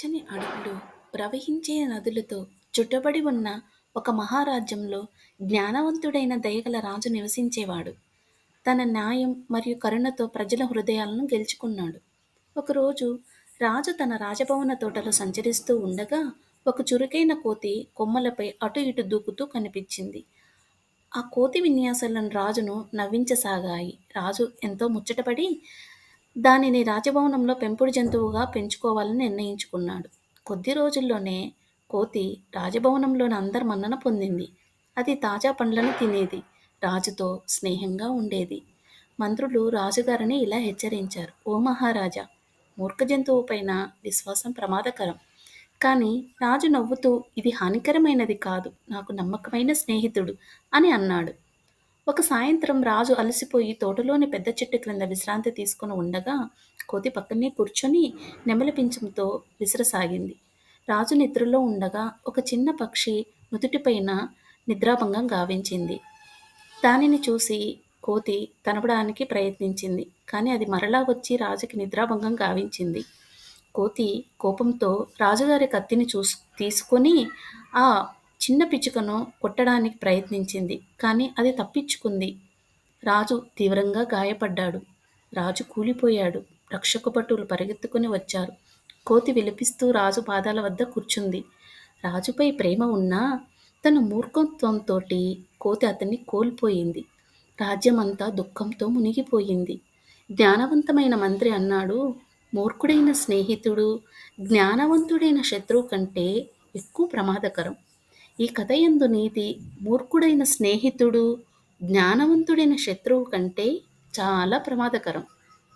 పచ్చని అడవులు, ప్రవహించే నదులతో చుట్టబడి ఉన్న ఒక మహారాజ్యంలో జ్ఞానవంతుడైన దయగల రాజు నివసించేవాడు. తన న్యాయం మరియు కరుణతో ప్రజల హృదయాలను గెలుచుకున్నాడు. ఒకరోజు రాజు తన రాజభవన తోటలో సంచరిస్తూ ఉండగా ఒక చురుకైన కోతి కొమ్మలపై అటు ఇటు దూకుతూ కనిపించింది. ఆ కోతి విన్యాసాలను రాజును నవ్వించసాగాయి. రాజు ఎంతో ముచ్చటపడి దానిని రాజభవనంలో పెంపుడు జంతువుగా పెంచుకోవాలని నిర్ణయించుకున్నాడు. కొద్ది రోజుల్లోనే కోతి రాజభవనంలోని అందరి మన్నన పొందింది. అది తాజా పండ్లను తినేది. రాజుతో స్నేహంగా ఉండేది. మంత్రులు రాజుగారిని ఇలా హెచ్చరించారు. ఓ మహారాజా! మూర్ఖ జంతువు పైన విశ్వాసం ప్రమాదకరం. కానీ రాజు నవ్వుతూ ఇది హానికరమైనది కాదు. నాకు నమ్మకమైన స్నేహితుడు అని అన్నాడు. ఒక సాయంత్రం రాజు అలసిపోయి తోటలోని పెద్ద చెట్టు క్రింద విశ్రాంతి తీసుకుని ఉండగా కోతి పక్కనే కూర్చొని నెమలి పింఛంతో విసరసాగింది. రాజు నిద్రలో ఉండగా ఒక చిన్న పక్షి నుదుటిపైన నిద్రాభంగం గావించింది. దానిని చూసి కోతి తనపడానికి ప్రయత్నించింది. కానీ అది మరలా వచ్చి రాజుకి నిద్రాభంగం గావించింది. కోతి కోపంతో రాజుగారి కత్తిని చూస్ తీసుకొని ఆ చిన్న పిచ్చుకను కొట్టడానికి ప్రయత్నించింది. కానీ అది తప్పించుకుంది. రాజు తీవ్రంగా గాయపడ్డాడు. రాజు కూలిపోయాడు. రక్షకుపటులు పరిగెత్తుకుని వచ్చారు. కోతి విలపిస్తూ రాజు పాదాల వద్ద కూర్చుంది. రాజుపై ప్రేమ ఉన్నా తన మూర్ఖత్వంతోటి కోతి అతన్ని కోల్పోయింది. రాజ్యమంతా దుఃఖంతో మునిగిపోయింది. జ్ఞానవంతమైన మంత్రి అన్నాడు మూర్ఖుడైన స్నేహితుడు జ్ఞానవంతుడైన శత్రువు కంటే ఎక్కువ ప్రమాదకరం. ఈ కథ యందు నీతి మూర్ఖుడైన స్నేహితుడు జ్ఞానవంతుడైన శత్రువు కంటే చాలా ప్రమాదకరం.